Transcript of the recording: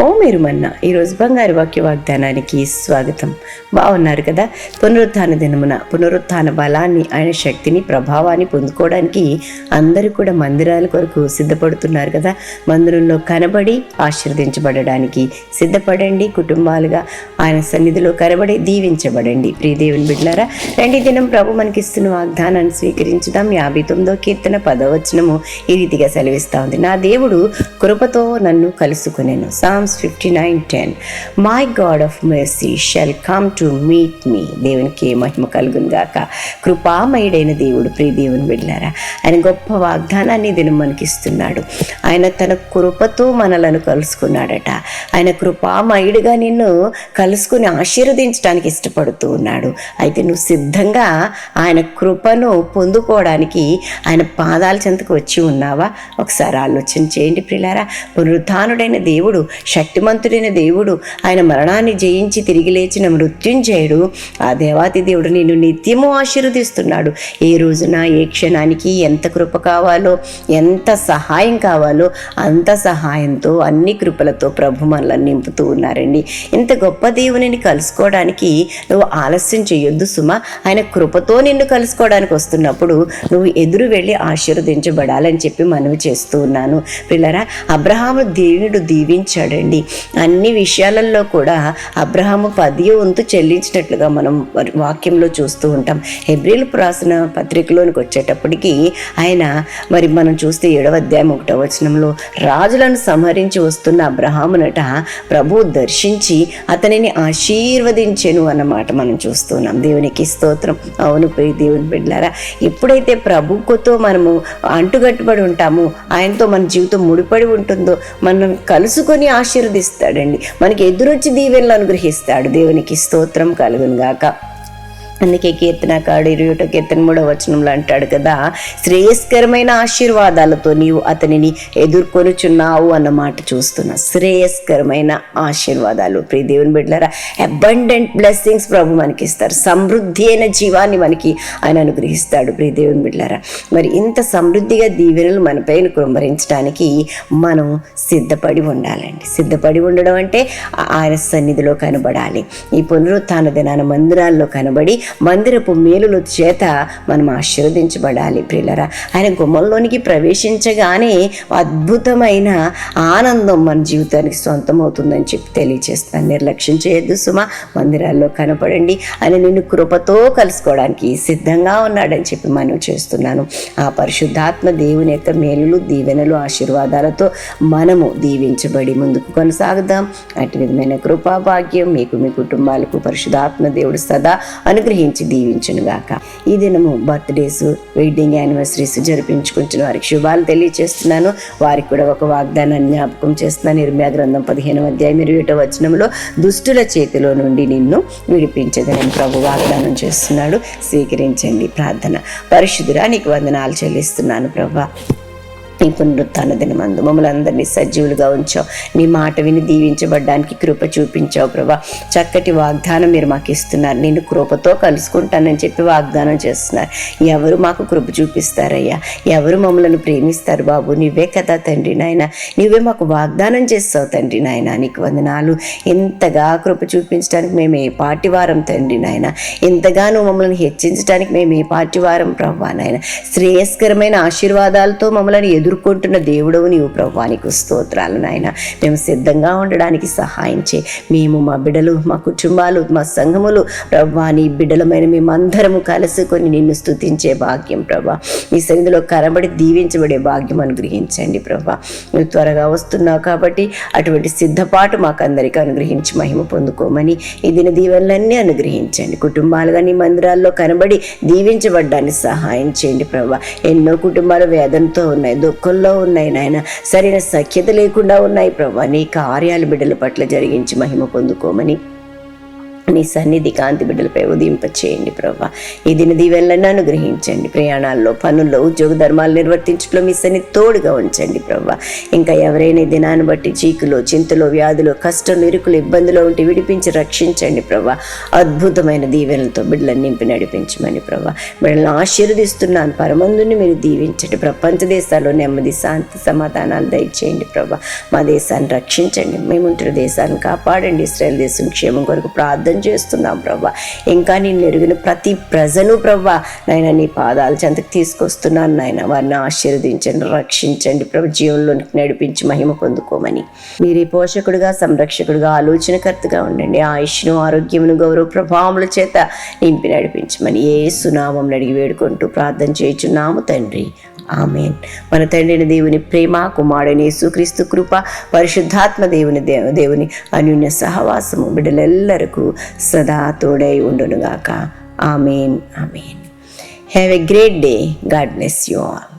ఓ మీరు మన్న ఈరోజు బంగారు వాక్య వాగ్దానానికి స్వాగతం. బాగున్నారు కదా? పునరుత్థాన దినమున పునరుత్థాన బలాన్ని ఆయన శక్తిని ప్రభావాన్ని పొందుకోవడానికి అందరూ కూడా మందిరాల కొరకు సిద్ధపడుతున్నారు కదా? మందిరంలో కనబడి ఆశీర్వదించబడడానికి సిద్ధపడండి. కుటుంబాలుగా ఆయన సన్నిధిలో కనబడి దీవించబడండి. ప్రియదేవుని బిడ్డారా రెండు దినం ప్రభు మనకిస్తున్న వాగ్దానాన్ని స్వీకరించుదాం. యాభై తొమ్మిదో కీర్తన పదవచనము ఈ రీతిగా సెలవిస్తా ఉంది. నా దేవుడు కృపతో నన్ను కలుసుకునేను. Psalms fifty nine ten my God of mercy shall come to meet me దేవునికి మహిమ కలుగును కృపామయుడైన దేవుడు ప్రియ దేవుని వెళ్ళారా ఆయన గొప్ప వాగ్దానాన్ని దినం మనకిస్తున్నాడు. ఆయన తన కృపతో మనలను కలుసుకున్నాడట. ఆయన కృపామయుడిగా నిన్ను కలుసుకుని ఆశీర్వదించడానికి ఇష్టపడుతూ ఉన్నాడు. అయితే నువ్వు సిద్ధంగా ఆయన కృపను పొందుకోవడానికి ఆయన పాదాల చెంతకు వచ్చి ఉన్నావా? ఒకసారి ఆలోచన చేయండి ప్రిలారా పునరుద్ధానుడైన దేవుడు శక్తిమంతుడైన దేవుడు ఆయన మరణాన్ని జయించి తిరిగి లేచిన మృత్యుంజయుడు ఆ దేవాతి దేవుడు నిన్ను నిత్యము ఆశీర్వదిస్తున్నాడు. ఏ రోజున ఏ క్షణానికి ఎంత కృప కావాలో ఎంత సహాయం కావాలో అంత సహాయంతో అన్ని కృపలతో ప్రభు మనల్ని నింపుతూ ఉన్నారండి. ఇంత గొప్ప దేవునిని కలుసుకోవడానికి నువ్వు ఆలస్యం చేయొద్దు సుమ. ఆయన కృపతో నిన్ను కలుసుకోవడానికి వస్తున్నప్పుడు నువ్వు ఎదురు వెళ్ళి ఆశీర్వదించబడాలని చెప్పి మనవి చేస్తూ ఉన్నాను. పిల్లరా అబ్రహాము దేవుడు దీవించాడండి. అన్ని విషయాలలో కూడా అబ్రహాము పదియ వంతు చెల్లించినట్లుగా మనం వాక్యంలో చూస్తూ ఉంటాం. హెబ్రిల్ రాసిన పత్రికలోనికి వచ్చేటప్పటికి ఆయన మరి మనం చూస్తే ఏడవ అధ్యాయం ఒకటో వచనంలో రాజులను సంహరించి వస్తున్న అబ్రహామునట ప్రభు దర్శించి అతనిని ఆశీర్వదించెను అన్నమాట మనం చూస్తున్నాం దేవునికి స్తోత్రం. అవును ప్రియ దేవుని బిడ్డారా ఎప్పుడైతే ప్రభుత్వతో మనము అంటుగట్టుబడి ఉంటామో ఆయనతో మన జీవితం ముడిపడి ఉంటుందో మనం కలుసుకొని ఆశీర్వదిస్తాడండి. మనకి ఎదురొచ్చి దీవెనలు అనుగ్రహిస్తాడు. దేవునికి స్తోత్రం కలుగును గాక అందుకే కీర్తనకాడు ఇరవై ఒకటో కీర్తన మూడో వచనంలో అంటాడు కదా శ్రేయస్కరమైన ఆశీర్వాదాలతో నీవు అతనిని ఎదుర్కొనుచున్నావు అన్నమాట చూస్తున్నా శ్రేయస్కరమైన ఆశీర్వాదాలు. ప్రియ దేవుని బిడ్డలారా అబండెంట్ బ్లెస్సింగ్స్ ప్రభు మనకి ఇస్తారు సమృద్ధి అయిన జీవాన్ని మనకి ఆయన అనుగ్రహిస్తాడు. ప్రియ దేవుని బిడ్డలారా మరి ఇంత సమృద్ధిగా దీవెనలు మనపైన కుమ్మరించడానికి మనం సిద్ధపడి ఉండాలండి. సిద్ధపడి ఉండడం అంటే ఆయన సన్నిధిలో కనబడాలి. ఈ పునరుత్థాన దినాన మందిరాల్లో కనబడి మందిరపు మేలుల చేత మనం ఆశీర్వదించబడాలి ప్రియులరా. ఆయన గుమ్మంలోనికి ప్రవేశించగానే అద్భుతమైన ఆనందం మన జీవితానికి సొంతం అవుతుందని చెప్పి తెలియజేస్తాను నిర్లక్ష్యం చేయొద్దు సుమ మందిరాల్లో కనపడండి. ఆయన నిన్ను కృపతో కలుసుకోవడానికి సిద్ధంగా ఉన్నాడని చెప్పి మనం చేస్తున్నాను. ఆ పరిశుద్ధాత్మ దేవుని యొక్క మేలులు దీవెనలు ఆశీర్వాదాలతో మనము దీవించబడి ముందుకు కొనసాగుదాం. అటు విధమైన కృపా భాగ్యం మీకు మీ కుటుంబాలకు పరిశుధాత్మ దేవుడు సదా అనుగ్రహించి దీవించునుగాక. ఈ దినము బర్త్డేస్ వెడ్డింగ్ యానివర్సరీస్ జరిపించుకుంటున్న వారికి శుభాలు తెలియచేస్తున్నాను. వారికి కూడా ఒక వాగ్దానాన్ని జ్ఞాపకం చేస్తున్నాను నిర్మయా గ్రంథం పదిహేను అధ్యాయం ఇరవై ఒకటో వచనంలో దుష్టుల చేతిలో నుండి నిన్ను విడిపించదని ప్రభు వాగ్దానం చేస్తున్నాడు. స్వీకరించండి ప్రార్థన. పరిశుద్ధురా నీకు వందనాలు చెల్లిస్తున్నాను ప్రభా. నీ పునరుత్న దినమందు. మమ్మల్ని అందరినీ సజీవులుగా ఉంచావు. నీ మాట విని దీవించబడ్డానికి కృప చూపించావు ప్రభా. చక్కటి వాగ్దానం మీరు మాకు ఇస్తున్నారు. నేను కృపతో కలుసుకుంటానని చెప్పి వాగ్దానం చేస్తున్నారు. ఎవరు మాకు కృప చూపిస్తారయ్యా? ఎవరు మమ్మల్ని ప్రేమిస్తారు బాబు? నువ్వే కదా తండ్రి నాయన. నువ్వే మాకు వాగ్దానం చేస్తావు తండ్రి నాయన. నీకు వందనాలు. ఎంతగా కృప చూపించడానికి మేము ఏ పాటి వారం తండ్రి నాయన. ఎంతగానో మమ్మల్ని హెచ్చించడానికి మేము ఏ పాటి వారం ప్రభా నాయన. శ్రేయస్కరమైన ఆశీర్వాదాలతో మమ్మల్ని ఎదురు ఎదుర్కొంటున్న దేవుడవు నీవు ప్రభా. నీకు స్తోత్రాలు నాయన. మేము సిద్ధంగా ఉండడానికి సహాయం చే మేము మా బిడ్డలు మా కుటుంబాలు మా సంఘములు ప్రభా నీ బిడ్డలమైన మేమందరము కలుసుకొని నిన్ను స్తుతించే భాగ్యం ప్రభా. నీ సన్నిధిలో కనబడి దీవించబడే భాగ్యం అనుగ్రహించండి ప్రభా. నువ్వు త్వరగా వస్తున్నావు కాబట్టి అటువంటి సిద్ధపాటు మాకందరికీ అనుగ్రహించి మహిమ పొందుకోమని ఈ దిన దీవెనలన్నీ అనుగ్రహించండి. కుటుంబాలుగా నీ మందిరాల్లో కనబడి దీవించబడ్డానికి సహాయం చేయండి ప్రభా. ఎన్నో కుటుంబాలు వేదనతో ఉన్నాయి దుఃఖంలో ఉన్నాయి నాయన. సరైన సఖ్యత లేకుండా ఉన్నాయి ప్రభా. నీ కార్యాలు బిడ్డల పట్ల జరిగించి మహిమ పొందుకోమని నీ సన్నిధి కాంతి బిడ్డలపై ఉదయింపచేయండి ప్రభా ఈ దిన దీవెనలను అనుగ్రహించండి. ప్రయాణాల్లో పనుల్లో ఉద్యోగ ధర్మాలు నిర్వర్తించడంలో మీ సన్నిధి తోడుగా ఉంచండి ప్రభా ఇంకా ఎవరైనా ఈ దినాన్ని బట్టి చీకులో చింతలో వ్యాధులు కష్టం ఇరుకులు ఇబ్బందులు ఉంటే విడిపించి రక్షించండి ప్రభా అద్భుతమైన దీవెనలతో బిడ్డలను నింపి నడిపించమని ప్రభా బిడ్డలను ఆశీర్వదిస్తున్నాను. పరమందుని మీరు దీవించండి. ప్రపంచ దేశాల్లో నెమ్మది శాంతి సమాధానాలు దయచేయండి ప్రభా మా దేశాన్ని రక్షించండి. మేముంటున్న దేశాన్ని కాపాడండి. ఇస్రాయల్ దేశం క్షేమం కొరకు ప్రార్థన చేస్తున్నాం ప్రభా. ఇంకా నేను ఎరిగిన ప్రతి ప్రజను ప్రభా నాయన నీ పాదాల చెంతకు తీసుకొస్తున్నాను నాయన. వారిని ఆశీర్వదించండి రక్షించండి ప్రభు. జీవంలోనికి నడిపించి మహిమ పొందుకోమని. మీరే పోషకుడుగా సంరక్షకుడుగా ఆలోచనకర్తగా ఉండండి. ఆయుష్ను ఆరోగ్యమును గౌరవ ప్రభావముల చేత నింపి నడిపించమని ఏ సునామం అడిగి వేడుకుంటూ ప్రార్థన చేయుచున్నాము తండ్రి. ఆమెన్. మన తండ్రిని దేవుని ప్రేమ కుమారుని యేసుక్రీస్తు కృప పరిశుద్ధాత్మ దేవుని దేవుని అన్యున్య సహవాసము బిడ్డలెల్లరకు సదా తోడై ఉండునుగాక. Amen. Amen. Have a great day God bless you all